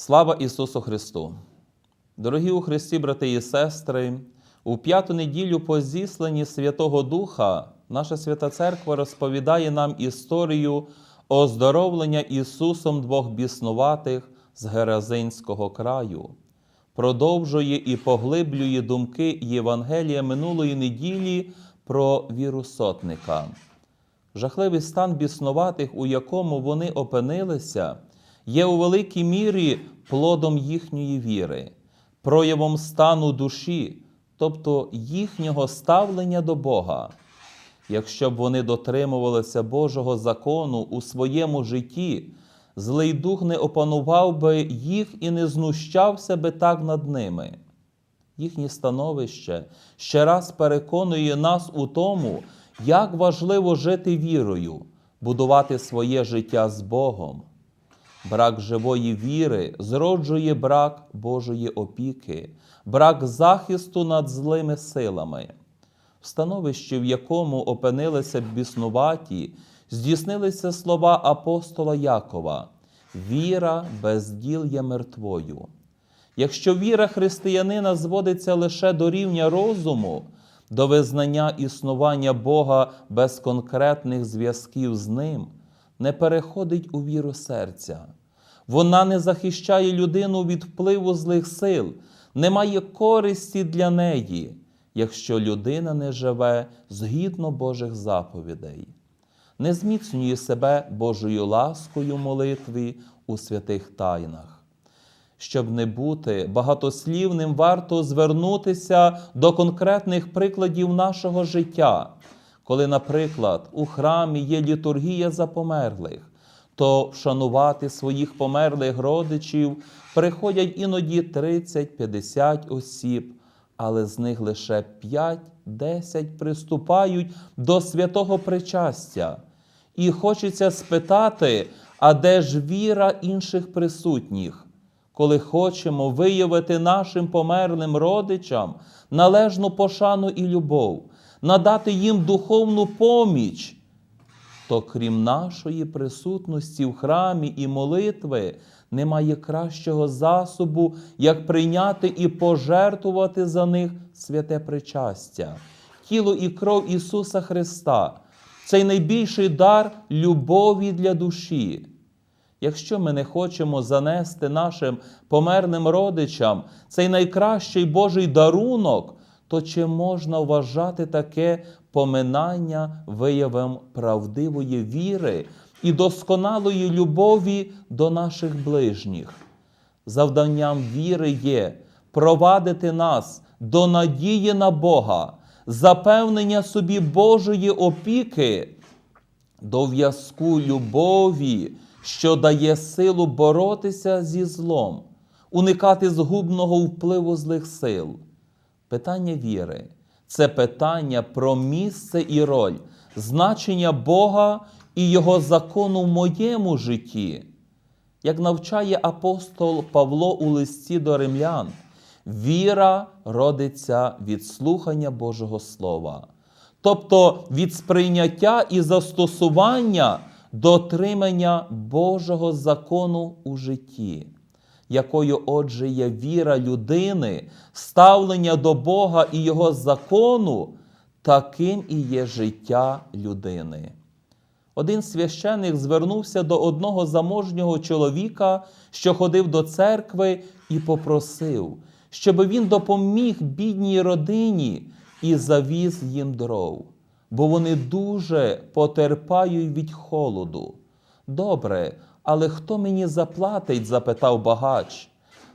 Слава Ісусу Христу! Дорогі у Христі, брати і сестри, у п'яту неділю по зісланні Святого Духа наша Свята Церква розповідає нам історію оздоровлення Ісусом двох біснуватих з Геразинського краю, продовжує і поглиблює думки Євангелія минулої неділі про віру сотника. Жахливий стан біснуватих, у якому вони опинилися, є у великій мірі плодом їхньої віри, проявом стану душі, тобто їхнього ставлення до Бога. Якщо б вони дотримувалися Божого закону у своєму житті, злий дух не опанував би їх і не знущався би так над ними. Їхнє становище ще раз переконує нас у тому, як важливо жити вірою, будувати своє життя з Богом. Брак живої віри зроджує брак Божої опіки, брак захисту над злими силами. В становищі, в якому опинилися біснуваті, здійснилися слова апостола Якова: віра без діл є мертвою. Якщо віра християнина зводиться лише до рівня розуму, до визнання існування Бога без конкретних зв'язків з Ним, не переходить у віру серця. Вона не захищає людину від впливу злих сил, не має користі для неї, якщо людина не живе згідно Божих заповідей, не зміцнює себе Божою ласкою молитві у святих тайнах. Щоб не бути багатослівним, варто звернутися до конкретних прикладів нашого життя. Коли, наприклад, у храмі є літургія за померлих, то вшанувати своїх померлих родичів приходять іноді 30-50 осіб, але з них лише 5-10 приступають до святого причастя. І хочеться спитати, а де ж віра інших присутніх? коли хочемо виявити нашим померлим родичам належну пошану і любов, надати їм духовну поміч, то крім нашої присутності в храмі і молитви, немає кращого засобу, як прийняти і пожертвувати за них святе причастя, тіло і кров Ісуса Христа. Цей найбільший дар любові для душі. Якщо ми не хочемо занести нашим померлим родичам цей найкращий Божий дарунок, то чи можна вважати таке поминання виявом правдивої віри і досконалої любові до наших ближніх? Завданням віри є провадити нас до надії на Бога, запевнення собі Божої опіки, до в'язку любові що дає силу боротися зі злом, уникати згубного впливу злих сил. Питання віри це питання про місце і роль, значення Бога і Його закону в моєму житті. Як навчає апостол Павло у листі до римлян, віра родиться від слухання Божого Слова, тобто від сприйняття і застосування дотримання Божого закону у житті, якою, отже, є віра людини, ставлення до Бога і Його закону, таким і є життя людини. Один священик звернувся до одного заможнього чоловіка, що ходив до церкви, і попросив, щоб він допоміг бідній родині і завіз їм дров бо вони дуже потерпають від холоду. Добре, але хто мені заплатить? запитав багач.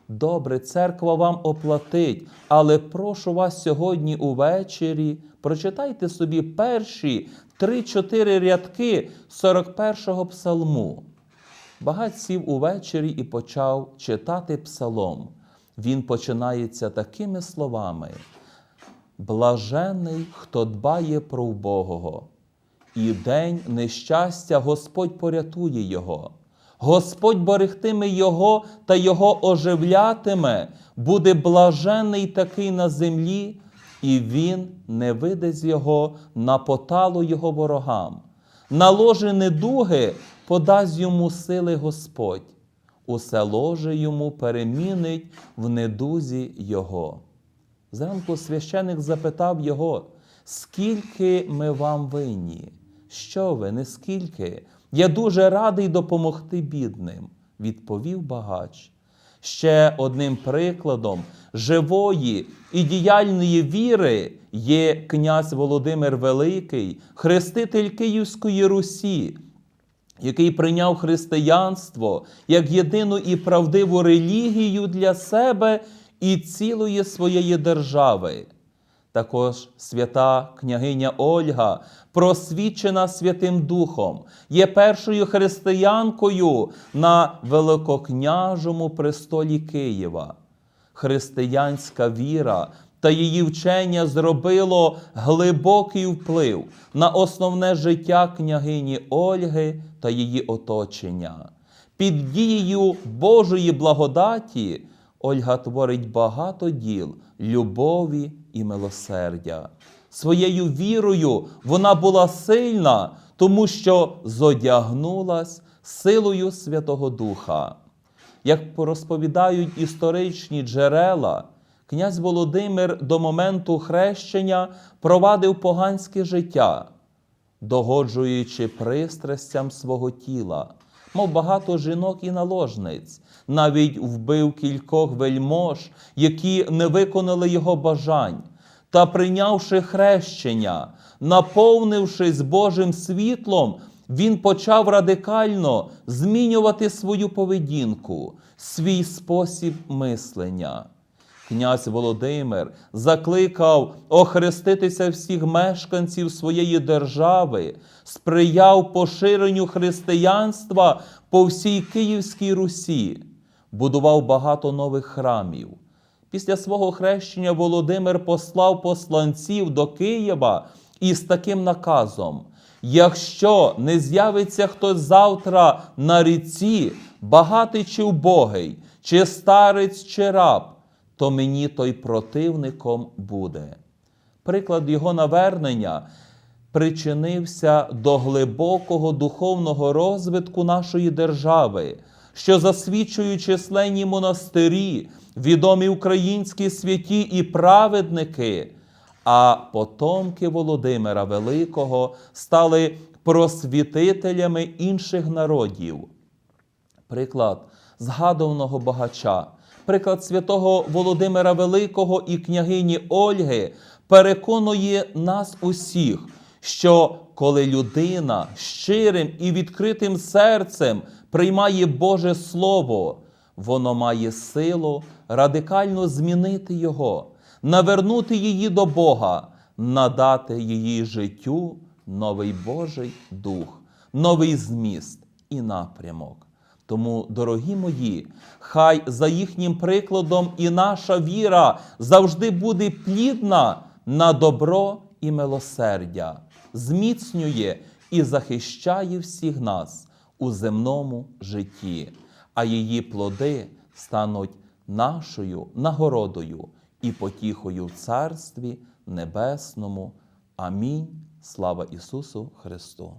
Добре, церква вам оплатить, але прошу вас сьогодні увечері. Прочитайте собі перші три-чотири рядки 41-го псалму. Багач сів увечері і почав читати псалом. Він починається такими словами. Блажений, хто дбає про убогого, і день нещастя Господь порятує його. Господь берегтиме Його та Його оживлятиме, буде блажений такий на землі, і Він не видасть Його на поталу Його ворогам. На ложе недуги подасть йому сили Господь. усе ложе йому перемінить в недузі його. Зранку священик запитав його, скільки ми вам винні? Що ви, не скільки? Я дуже радий допомогти бідним, відповів багач. Ще одним прикладом живої і діяльної віри є князь Володимир Великий, хреститель Київської Русі, який прийняв християнство як єдину і правдиву релігію для себе і цілої своєї держави. Також свята княгиня Ольга, просвічена Святим Духом, є першою християнкою на Великокняжому престолі Києва. Християнська віра та її вчення зробило глибокий вплив на основне життя княгині Ольги та її оточення. Під дією Божої благодаті Ольга творить багато діл любові і милосердя. Своєю вірою вона була сильна, тому що зодягнулась силою Святого Духа. Як розповідають історичні джерела, князь Володимир до моменту хрещення провадив поганське життя, догоджуючи пристрастям свого тіла, мов багато жінок і наложниць, навіть вбив кількох вельмож, які не виконали його бажань, та прийнявши хрещення, наповнившись Божим світлом, він почав радикально змінювати свою поведінку, свій спосіб мислення. Князь Володимир закликав охреститися всіх мешканців своєї держави, сприяв поширенню християнства по всій Київській Русі, будував багато нових храмів. Після свого хрещення Володимир послав посланців до Києва із таким наказом: якщо не з'явиться хтось завтра на ріці, багатий чи убогий, чи старець, чи раб, то мені той противником буде. Приклад його навернення причинився до глибокого духовного розвитку нашої держави, що засвідчують численні монастирі, відомі українські святі і праведники, а потомки Володимира Великого стали просвітителями інших народів. Приклад згадуваного багача, приклад святого Володимира Великого і княгині Ольги переконує нас усіх, що коли людина щирим і відкритим серцем приймає Боже Слово, воно має силу радикально змінити його, навернути її до Бога, надати її життю новий Божий дух, новий зміст і напрямок. Тому, дорогі мої, хай за їхнім прикладом і наша віра завжди буде плідна на добро і милосердя, зміцнює і захищає всіх нас у земному житті, а її плоди стануть нашою нагородою і потіхою в Царстві Небесному. Амінь. Слава Ісусу Христу!